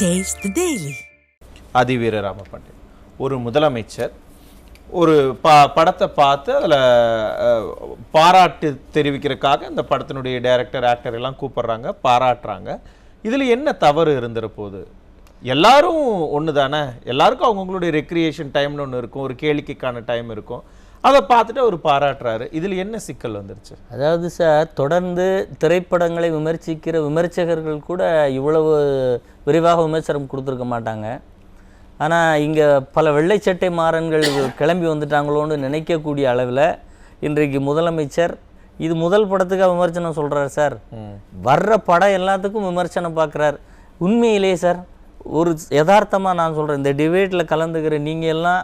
Taste daily Athiveera Ramapandian ஒரு முதலமைச்சர் ஒரு ப படத்தை பார்த்து அதில் பாராட்டு தெரிவிக்கிறதுக்காக இந்த படத்தினுடைய டைரக்டர் ஆக்டர் எல்லாம் கூப்பிடுறாங்க பாராட்டுறாங்க. இதில் என்ன தவறு இருந்துற போகுது எல்லாரும் ஒன்று தானே எல்லாருக்கும் அவங்கவுங்களுடைய ரெக்ரியேஷன் டைம்னு ஒன்று இருக்கும் ஒரு கேளிக்கைக்கான டைம் இருக்கும். அதை பார்த்துட்டு அவர் பாராட்டுறாரு. இதில் என்ன சிக்கல் வந்துருச்சு? அதாவது சார் தொடர்ந்து திரைப்படங்களை விமர்சிக்கிற விமர்சகர்கள் கூட இவ்வளவு விரிவாக விமர்சனம் கொடுத்துருக்க மாட்டாங்க. ஆனால் இங்கே பல வெள்ளை சட்டை மாறன்கள் கிளம்பி வந்துட்டாங்களோன்னு நினைக்கக்கூடிய அளவில் இன்றைக்கு முதலமைச்சர் இது முதல் படத்துக்காக விமர்சனம் சொல்கிறார் சார். வர்ற படம் எல்லாத்துக்கும் விமர்சனம் பார்க்குறார். உண்மையிலே சார் ஒரு யதார்த்தமாக நான் சொல்கிறேன் இந்த டிபேட்டில் கலந்துக்கிற நீங்கள் எல்லாம்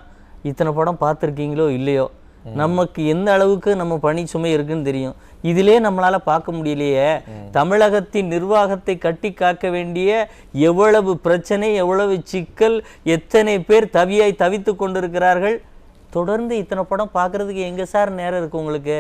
இத்தனை படம் பார்த்துருக்கீங்களோ இல்லையோ நமக்கு எந்த அளவுக்கு நம்ம பணி சுமை இருக்குன்னு தெரியும். இதிலே நம்மளால பார்க்க முடியலையே. தமிழகத்தின் நிர்வாகத்தை கட்டி காக்க வேண்டிய எவ்வளவு பிரச்சனை எவ்வளவு சிக்கல் எத்தனை பேர் தவியாய் தவித்து கொண்டிருக்கிறார்கள்? தொடர்ந்து இத்தனை படம் பார்க்கறதுக்கு எங்க சார் நேரம் இருக்கு உங்களுக்கு?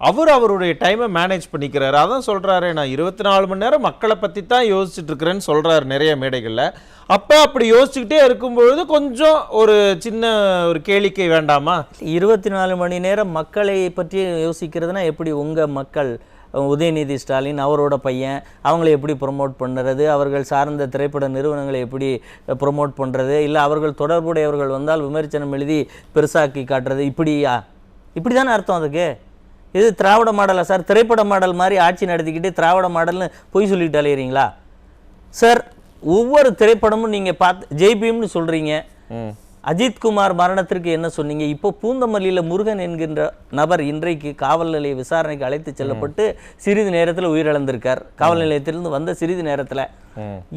அவர் அவருடைய டைமை மேனேஜ் பண்ணிக்கிறாரு. அதான் சொல்கிறாரு நான் இருபத்தி நாலு மணி நேரம் மக்களை பற்றி தான் யோசிச்சுட்டு இருக்கிறேன்னு நிறைய மேடைகளில். அப்போ அப்படி யோசிச்சுக்கிட்டே இருக்கும்பொழுது கொஞ்சம் ஒரு சின்ன ஒரு கேளிக்கை வேண்டாமா? இருபத்தி நாலு மணி நேரம் மக்களை பற்றி யோசிக்கிறதுனா எப்படி உங்கள் மக்கள் உதயநிதி ஸ்டாலின் அவரோட பையன் அவங்களை எப்படி ப்ரொமோட் பண்ணுறது அவர்கள் சார்ந்த திரைப்பட நிறுவனங்களை எப்படி ப்ரொமோட் பண்ணுறது இல்லை அவர்கள் தொடர்புடையவர்கள் வந்தால் விமர்சனம் எழுதி பெருசாக்கி காட்டுறது இப்படியா? இப்படி தானே அர்த்தம் அதுக்கு? இது திராவிட மாடலா சார். திரைப்பட மாடல் மாதிரி ஆட்சி நடத்திக்கிட்டு திராவிட மாடல்னு பொய் சொல்லிட்டு அலையிறீங்களா? சார் ஒவ்வொரு திரைப்படமும் நீங்கள் பார்த்து ஜெய்பீம்னு சொல்கிறீங்க அஜித்குமார் மரணத்திற்கு என்ன சொன்னீங்க? இப்போ பூந்தமல்லியில் முருகன் என்கின்ற நபர் இன்றைக்கு காவல் நிலைய விசாரணைக்கு அழைத்து செல்லப்பட்டு சிறிது நேரத்தில் உயிரிழந்திருக்கார். காவல் நிலையத்திலிருந்து வந்த சிறிது நேரத்தில்.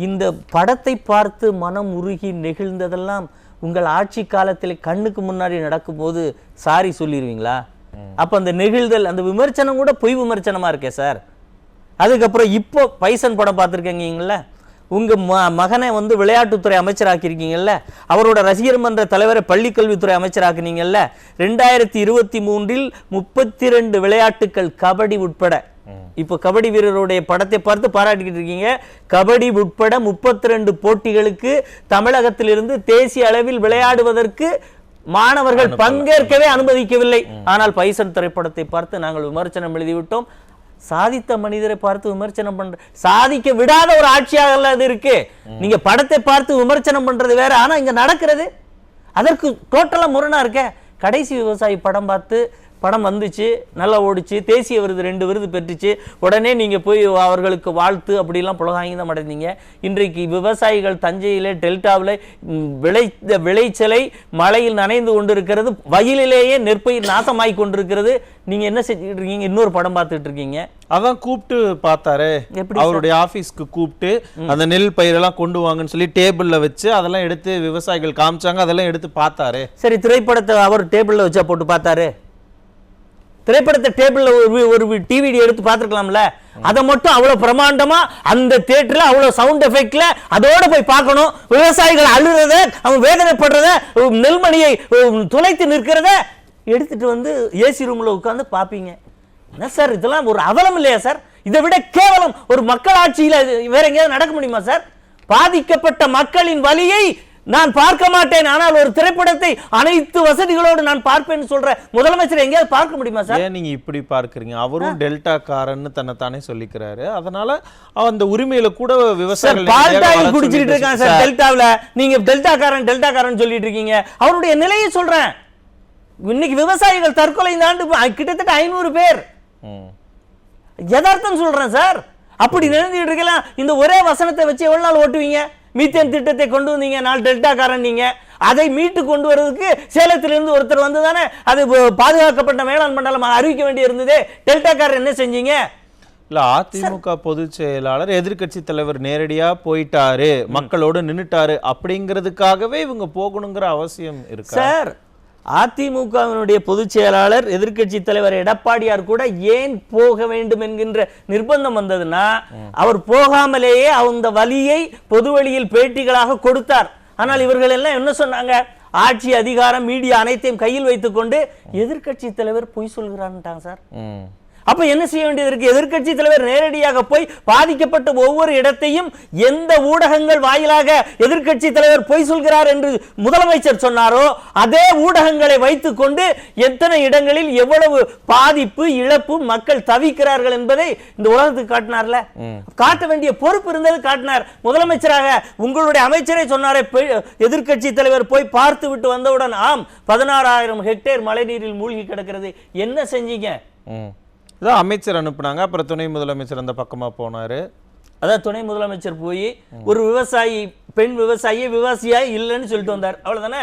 இந்த படத்தை பார்த்து மனம் உருகி நெகிழ்ந்ததெல்லாம் உங்கள் ஆட்சி காலத்தில் கண்ணுக்கு முன்னாடி நடக்கும்போது சாரி சொல்லிடுவீங்களா அப்ப அந்த நெகிழ்தல் அந்த விமர்சனம் கூட பொய் விமர்சனமா இருக்கே சார். அதுக்கப்புறம் இப்போ பைசன் படம் பார்த்துருக்கீங்கல்ல? உங்க ம மகனை வந்து விளையாட்டுத்துறை அமைச்சராக்கியிருக்கீங்கல்ல? அவரோட ரசிகர் மன்ற தலைவரை பள்ளிக்கல்வித்துறை அமைச்சராக்குனீங்கல்ல? ரெண்டாயிரத்தி இருபத்தி மூன்றில் முப்பத்தி ரெண்டு விளையாட்டுக்கள் கபடி உட்பட. இப்போ கபடி வீரருடைய படத்தை பார்த்து பாராட்டிக்கிட்டு இருக்கீங்க. கபடி உட்பட முப்பத்தி ரெண்டு போட்டிகளுக்கு தமிழகத்திலிருந்து தேசிய அளவில் விளையாடுவதற்கு மாணவர்கள் பங்கேற்கவே அனுமதிக்கவில்லை. ஆனால் பைசன் திரைப்படத்தை பார்த்து நாங்கள் விமர்சனம் எழுதிவிட்டோம். சாதித்த மனிதரை பார்த்து விமர்சனம் பண்ற சாதிக்க விடாத ஒரு ஆட்சியாக அது இருக்கு. நீங்க படத்தை பார்த்து விமர்சனம் பண்றது வேற. ஆனா இங்க நடக்கிறது. அதற்கு டோட்டலா முரணா இருக்க கடைசி விவசாயி படம் பார்த்து படம் வந்துச்சு நல்லா ஓடிச்சு தேசிய விருது ரெண்டு விருது பெற்றுச்சு. உடனே நீங்க போய் அவர்களுக்கு வாழ்த்து அப்படிலாம் புலகாங்கிதம் அடைந்தீங்க இன்றைக்கு விவசாயிகள் தஞ்சையிலே டெல்டாவில் விளை விளைச்சலை மழையில் நனைந்து கொண்டிருக்கிறது. வயலிலேயே நெற்பயிர் நாசமாய் கொண்டிருக்கிறது. நீங்க என்ன செஞ்சுட்டு இருக்கீங்க? இன்னொரு படம் பார்த்துட்டு இருக்கீங்க. அதான் கூப்பிட்டு பார்த்தாரு. எப்படி அவருடைய ஆபீஸ்க்கு கூப்பிட்டு அந்த நெல் பயிரெல்லாம் கொண்டு வாங்கன்னு சொல்லி டேபிள்ல வச்சு அதெல்லாம் எடுத்து விவசாயிகள் காமிச்சாங்க. அதெல்லாம் எடுத்து பார்த்தாரு. சரி திரைப்படத்தை அவர் டேபிள்ல வச்சா போட்டு பார்த்தாரு. திரைப்படத்தை டேபிளில் ஒரு ஒரு டிவிடி எடுத்து பார்த்துருக்கலாம்ல. அதை மட்டும் அவ்வளோ பிரமாண்டமாக அந்த தேட்டரில் அவ்வளோ சவுண்ட் எஃபெக்டில் அதோடு போய் பார்க்கணும். விவசாயிகள் அழுகிறத அவங்க வேதனைப்படுறத நெல்மணியை துளைத்து நிற்கிறத எடுத்துட்டு வந்து ஏசி ரூமில் உட்காந்து பார்ப்பீங்க. என்ன சார் இதெல்லாம் ஒரு அவலம் இல்லையா சார்? இதை விட கேவலம் ஒரு மக்கள் ஆட்சியில வேற எங்கேயாவது நடக்க முடியுமா சார்? பாதிக்கப்பட்ட மக்களின் வலியை நான் பார்க்க மாட்டேன் ஆனால் ஒரு திரைப்படத்தை அனைத்து வசதிகளோடு நான் பார்ப்பேன்னு சொல்ற முதலமைச்சர் எங்கேயாவது பார்க்க முடியுமா சார்? நீங்க இப்படி பார்க்கறீங்க? அவரும் டெல்டா காரன்னு தன்னைத்தானே சொல்லிக்கிறாரு. அதனால அந்த உரிமையில கூட சார் விவசாயிகள் பால் நிறைய டாயில் வர குடிச்சிட்டு இருக்கான் சார் டெல்டாவில். நீங்க டெல்டாக்காரன் டெல்டாக்காரன் சொல்லிட்டு இருக்கீங்க. அவருடைய நிலையை சொல்றேன். இன்னைக்கு விவசாயிகள் தற்கொலை இந்த ஆண்டு கிட்டத்தட்ட ஐநூறு பேர். யதார்த்தம் சொல்றேன் சார். அப்படி நினைஞ்சிட்டு இருக்கலாம். இந்த ஒரே வசனத்தை வச்சு எவ்வளவு நாள் ஓட்டுவீங்க? மீத்தேன் திட்டத்தை கொண்டு வந்தீங்க நாள் டெல்டாக்காரன் நீங்க. அதை மீட்டு கொண்டு வர்றதுக்கு சேலத்திலிருந்து ஒருத்தர் வந்து தானே அது பாதுகாக்கப்பட்ட மேலாண் மண்டலமாக அறிவிக்க வேண்டி இருந்தது டெல்டாக்காரர் என்ன செஞ்சீங்க? இல்ல அதிமுக பொதுச் செயலாளர் எதிர்க்கட்சி தலைவர் நேரடியா போயிட்டாரு மக்களோடு நின்னுட்டாரு அப்படிங்கிறதுக்காகவே இவங்க போகணுங்கிற அவசியம் இருக்கா? சார் அதிமுகவினுடைய பொதுச் செயலாளர் எதிர்கட்சி தலைவர் எடப்பாடியார் கூட ஏன் போக வேண்டும் என்கின்ற நிர்பந்தம் வந்ததுன்னா அவர் போகாமலேயே அந்த வழியை பொது வழியில் பேட்டிகளாக கொடுத்தார். ஆனால் இவர்கள் எல்லாம் என்ன சொன்னாங்க? ஆட்சி அதிகாரம் மீடியா அனைத்தையும் கையில் வைத்துக்கொண்டு எதிர்கட்சி தலைவர் பொய் சொல்கிறான்ட்டாங்க சார். அப்ப என்ன செய்ய வேண்டியது இருக்கு? எதிர்க்கட்சி தலைவர் நேரடியாக போய் பாதிக்கப்பட்ட ஒவ்வொரு இடத்தையும் எந்த ஊடகங்கள் வாயிலாக எதிர்க்கட்சி தலைவர் பொய் சொல்கிறார் என்று முதலமைச்சர் சொன்னாரோ அதே ஊடகங்களை வைத்துக்கொண்டு எத்தனை இடங்களில் எவ்வளவு பாதிப்பு இழப்பு மக்கள் தவிக்கிறார்கள் என்பதை இந்த உலகத்துக்கு காட்டினார்ல? காட்ட வேண்டிய பொறுப்பு இருந்தது காட்டினார். முதலமைச்சராக உங்களுடைய அமைச்சரே சொன்னாரே போய் எதிர்க்கட்சி தலைவர் போய் பார்த்து விட்டு வந்தவுடன் ஆம் பதினாறாயிரம் ஹெக்டேர் மழைநீரில் மூழ்கி கிடக்கிறது. என்ன செஞ்சீங்க? இதான் அமைச்சர் அனுப்புனாங்க. அப்புறம் துணை முதலமைச்சர் அந்த பக்கமா போனாரு. அதான் துணை முதலமைச்சர் போய் ஒரு விவசாயி பெண் விவசாயி விவசாயியா இல்லைன்னு சொல்லிட்டு வந்தார். அவ்வளவுதானே?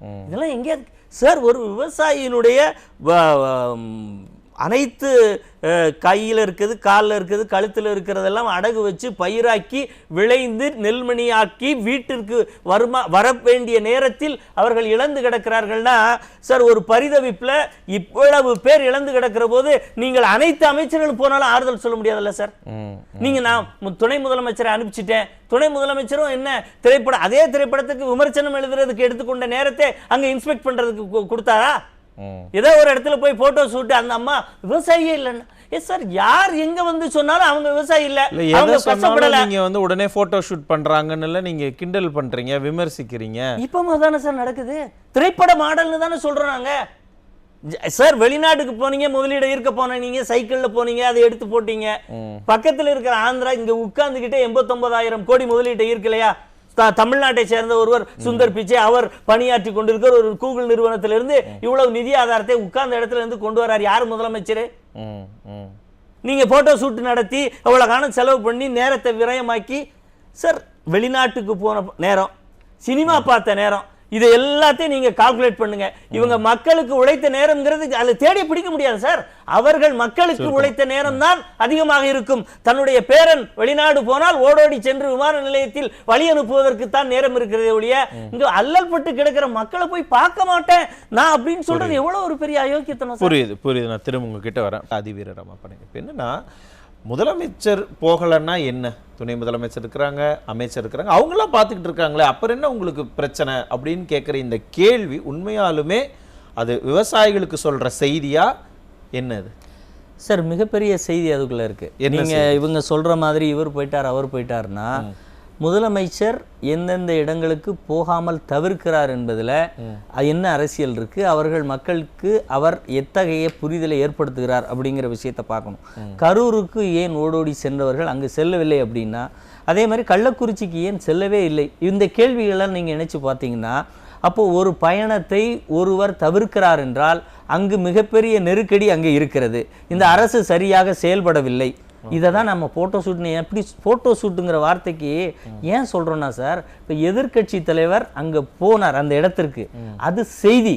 ம். இதெல்லாம் எங்கே சார் ஒரு விவசாயியினுடைய அனைத்து கையில இருக்குது காலில் இருக்குது கழுத்தில் இருக்கிறதெல்லாம் அடகு வச்சு பயிராக்கி விளைந்து நெல்மணியாக்கி வீட்டிற்கு வருமா வர வேண்டிய நேரத்தில் அவர்கள் இழந்து கிடக்கிறார்கள்னா சார் ஒரு பரிதவிப்புல இவ்வளவு பேர் இழந்து கிடக்கிற போது நீங்கள் அனைத்து அமைச்சர்களும் போனாலும் ஆறுதல் சொல்ல முடியாதுல்ல சார்? ம் நீங்க நான் துணை முதலமைச்சரை அனுப்பிச்சிட்டேன். துணை முதலமைச்சரும் என்ன திரைப்படம் அதே திரைப்படத்துக்கு விமர்சனம் எழுதுறதுக்கு எடுத்துக்கொண்ட நேரத்தை அங்க இன்ஸ்பெக்ட் பண்றதுக்கு கு- கொடுத்தாரா? ஏதோ ஒரு இடத்துல போய் போட்டோ ஷூட் அந்த அம்மா விவசாயியே இல்லைன்னா. எஸ் சார் யார் எங்க வந்து சொன்னாலும் அவங்க விவசாயி இல்ல. அவங்க கஷ்டப்படல. நீங்க வந்து உடனே போட்டோ ஷூட் பண்றாங்கன்னு நீங்க கிண்டல் பண்றீங்க விமர்சிக்கிறீங்க. இப்பமா தானே சார் நடக்குது. திரைப்பட மாடல்னு தானே சொல்றோம் நாங்க. ஜ- சார் வெளிநாட்டுக்கு போனீங்க முதலீடு இருக்க போனீங்க சைக்கிள்ல போனீங்க அதை எடுத்து போட்டீங்க. பக்கத்துல இருக்கிற ஆந்திரா இங்க உட்கார்ந்துகிட்டே எண்பத்தொன்பதாயிரம் கோடி முதலீட்டை இருக்கலையா த- தமிழ்நாட்டை சேர்ந்த ஒருவர் சுந்தர் பிச்சை அவர் பணியாற்றி கொண்டிருக்கிற ஒரு கூகுள் நிறுவனத்திலிருந்து இவ்வளவு நிதி ஆதாரத்தை உட்கார்ந்த இடத்துல இருந்து கொண்டு வரார் யார் முதலமைச்சர்? நீங்க போட்டோ ஷூட் நடத்தி அவ்வளவு காலம் செலவு பண்ணி நேரத்தை விரயமாக்கி சார் வெளிநாட்டுக்கு போன நேரம் சினிமா பார்த்த நேரம் இதை எல்லாத்தையும் நீங்க கால்குலேட் பண்ணுங்க. இவங்க மக்களுக்கு உழைத்த நேரம்ங்கிறது அதுல தேடி பிடிக்க முடியாது சார் அவர்கள் மக்களுக்கு உழைத்த நேரம் தான் அதிகமாக இருக்கும். தன்னுடைய பேரன் வெளிநாடு போனால் ஓடோடி சென்று விமான நிலையத்தில் வழி அனுப்புவதற்கு தான் நேரம் இருக்கிறதே ஒழிய இங்க அல்லல் பட்டு கிடக்கிற மக்களை போய் பார்க்க மாட்டேன். நான் அப்படின்னு சொல்றது எவ்வளவு ஒரு பெரிய அயோக்கியத்தனம். புரியுது புரியுது. நான் திரும்ப உங்ககிட்ட வரேன். அதிவீர ரமாப்பணி இப்போ என்னன்னா முதலமைச்சர் போகலைன்னா என்ன? துணை முதலமைச்சர் இருக்கிறாங்க அமைச்சர் இருக்கிறாங்க அவங்களாம் பார்த்துக்கிட்டு இருக்காங்களே அப்புறம் என்ன உங்களுக்கு பிரச்சனை அப்படின்னு கேட்குற இந்த கேள்வி உண்மையாலுமே அது விவசாயிகளுக்கு சொல்ற செய்தியா? என்னது? சார் மிகப்பெரிய செய்தி அதுக்குள்ள இருக்கு. என்ன நீங்க இவங்க சொல்ற மாதிரி இவர் போயிட்டார் அவர் போயிட்டார்னா முதலமைச்சர் எந்தெந்த இடங்களுக்கு போகாமல் தவிர்க்கிறார் என்பதுல என்ன அரசியல் இருக்கு? அவர்கள் மக்களுக்கு அவர் எத்தகைய புரிதலை ஏற்படுத்துகிறார் அப்படிங்கிற விஷயத்தை பார்க்கணும். கரூருக்கு ஏன் ஓடோடி சென்றவர்கள் அங்கு செல்லவில்லை அப்படின்னா அதே மாதிரி கள்ளக்குறிச்சிக்கு ஏன் செல்லவே இல்லை? இந்த கேள்விகளை நீங்க நினைச்சு பார்த்தீங்கன்னா அப்போ ஒரு பயணத்தை ஒருவர் தவிர்க்கிறார் என்றால் அங்கு மிகப்பெரிய நெருக்கடி அங்கே இருக்கிறது. இந்த அரசு சரியாக செயல்படவில்லை. இதை தான் நம்ம ஃபோட்டோ ஷூட்னு எப்படி ஃபோட்டோ ஷூட்டுங்கிற வார்த்தைக்கு ஏன் சொல்கிறோன்னா சார் இப்போ எதிர்க்கட்சி தலைவர் அங்கே போனார் அந்த இடத்திற்கு. அது செய்தி.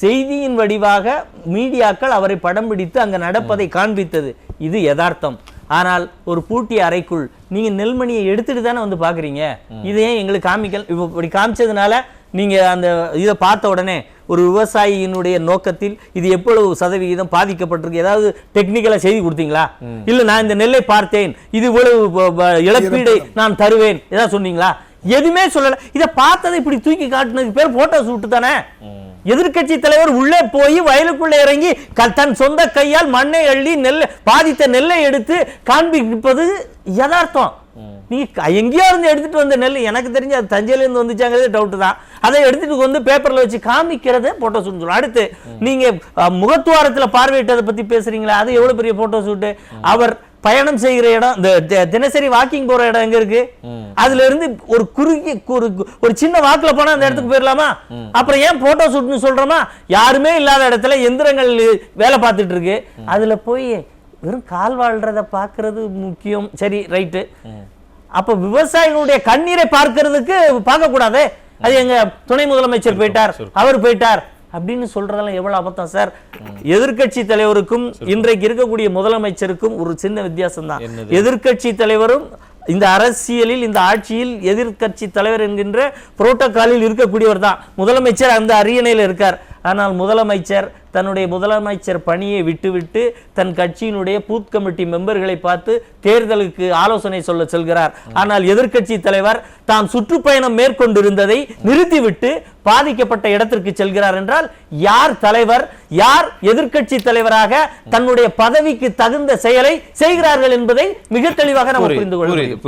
செய்தியின் வடிவாக மீடியாக்கள் அவரை படம் பிடித்து அங்கே நடப்பதை காண்பித்தது. இது யதார்த்தம். ஆனால் ஒரு பூட்டிய அறைக்குள் நீங்க நெல்மணியை எடுத்துட்டு தானே வந்து பாக்குறீங்க? இதை ஏன் எங்களுக்கு காமிக்கல் இப்போ இப்படி காமிச்சதுனால நீங்க அந்த இதை பார்த்த உடனே ஒரு விவசாயியினுடைய நோக்கத்தில் இது எவ்வளவு சதவிகிதம் பாதிக்கப்பட்டிருக்கு? ஏதாவது டெக்னிக்கலா செய்தி கொடுத்தீங்களா? இல்ல நான் இந்த நெல்லை பார்த்தேன் இது இவ்வளவு இழப்பீடு நான் தருவேன் ஏதாவது சொன்னீங்களா? எதுவுமே சொல்லல. இதை பார்த்ததை இப்படி தூக்கி காட்டுனதுக்கு பேர் போட்டோ ஷூட் தானே எதிர்க்கட்சி தலைவர் உள்ளே போய் வயலுக்குள்ளே இறங்கி தன் சொந்த கையால் மண்ணை அள்ளி நெல் பாதித்த நெல்லை எடுத்து காண்பிப்பது யதார்த்தம். நீ எங்கேயோ இருந்து எடுத்துட்டு வந்த நெல் எனக்கு தெரிஞ்சு அது தஞ்சையில இருந்து வந்துச்சாங்கிறது டவுட் தான். அதை எடுத்துட்டு வந்து பேப்பர்ல வச்சு காமிக்கிறத போட்டோ ஷூட் சொல்லுவோம். அடுத்து நீங்க அஹ், முகத்துவாரத்துல பார்வையிட்டதை பத்தி பேசுறீங்களா? அது எவ்வளவு பெரிய போட்டோ ஷூட் அவர் பயணம் செய்கிற இடம் இந்த தினசரி வாக்கிங் போற இடம் எங்க இருக்கு? அதுல இருந்து ஒரு குறுகிய ஒரு ஒரு சின்ன வாக்குல போனா அந்த இடத்துக்கு போயிடலாமா அப்புறம் ஏன் போட்டோ ஷூட்னு சொல்றோமா? யாருமே இல்லாத இடத்துல எந்திரங்கள் வேலை பார்த்துட்டு இருக்கு. அதுல போய் வெறும் கால் வாழ்றத பார்க்கிறது முக்கியம். சரி ரைட்டு அப்ப விவசாயிகளுடைய கண்ணீரை பார்க்கிறதுக்கு பார்க்க கூடாதே அது எங்க துணை முதலமைச்சர் போயிட்டார் அவர் போயிட்டார் அப்படின்னு சொல்றதெல்லாம் எவ்வளவு அபத்தம் சார்? எதிர்க்கட்சி தலைவருக்கும் இன்றைக்கு இருக்கக்கூடிய முதலமைச்சருக்கும் ஒரு சின்ன வித்தியாசம் தான் எதிர்க்கட்சி தலைவரும் இந்த அரசியலில் இந்த ஆட்சியில் எதிர்க்கட்சி தலைவர் என்கின்ற புரோட்டோகாலில் இருக்கக்கூடியவர் தான். முதலமைச்சர் அந்த அரியணையில் இருக்கார். ஆனால் முதலமைச்சர் தன்னுடைய முதலமைச்சர் பணியை விட்டுவிட்டு தன் கட்சியினுடைய பூத் கமிட்டி மெம்பர்களை பார்த்து தேர்தலுக்கு ஆலோசனை சொல்ல செல்கிறார். ஆனால் எதிர்க்கட்சி தலைவர் தாம் சுற்றுப்பயணம் மேற்கொண்டிருந்ததை நிறுத்திவிட்டு பாதிக்கப்பட்ட இடத்திற்கு செல்கிறார் என்றால் யார் தலைவர் யார் எதிர்க்கட்சி தலைவராக தன்னுடைய பதவிக்கு தகுந்த செயலை செய்கிறார்கள் என்பதை மிக தெளிவாக நம்ம புரிந்து கொள்ள புரியுது.